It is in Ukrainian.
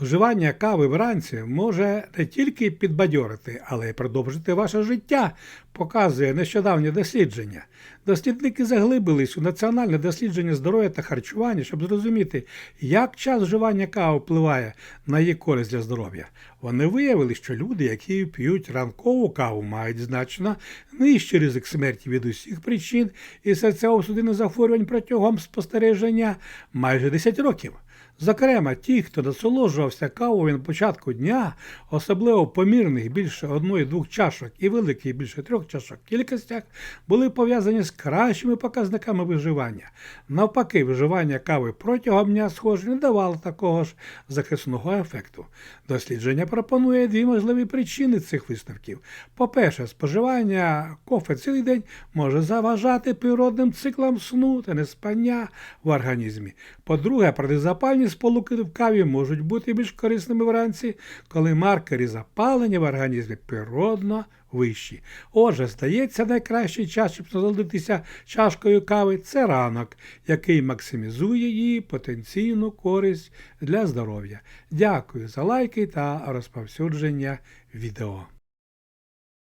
Вживання кави вранці може не тільки підбадьорити, але й продовжити ваше життя, показує нещодавнє дослідження. Дослідники заглибились у національне дослідження здоров'я та харчування, щоб зрозуміти, як час вживання кави впливає на її користь для здоров'я. Вони виявили, що люди, які п'ють ранкову каву, мають значно нижчий ризик смерті від усіх причин і серцево-судинних захворювань протягом спостереження майже 10 років. Зокрема, ті, хто насолоджувався кавою на початку дня, особливо помірних більше одної-двох чашок і великих більше трьох чашок кількостях, були пов'язані з кращими показниками виживання. Навпаки, виживання кави протягом дня, схоже, не давало такого ж захисного ефекту. Дослідження пропонує дві можливі причини цих висновків. По-перше, споживання кофе цілий день може заважати природним циклам сну та неспання в організмі. По-друге, протизапальні сполуки в каві можуть бути більш корисними вранці, коли маркери запалення в організмі природно вищі. Отже, здається, найкращий час, щоб насолодитися чашкою кави це ранок, який максимізує її потенційну користь для здоров'я. Дякую за лайки та розповсюдження відео.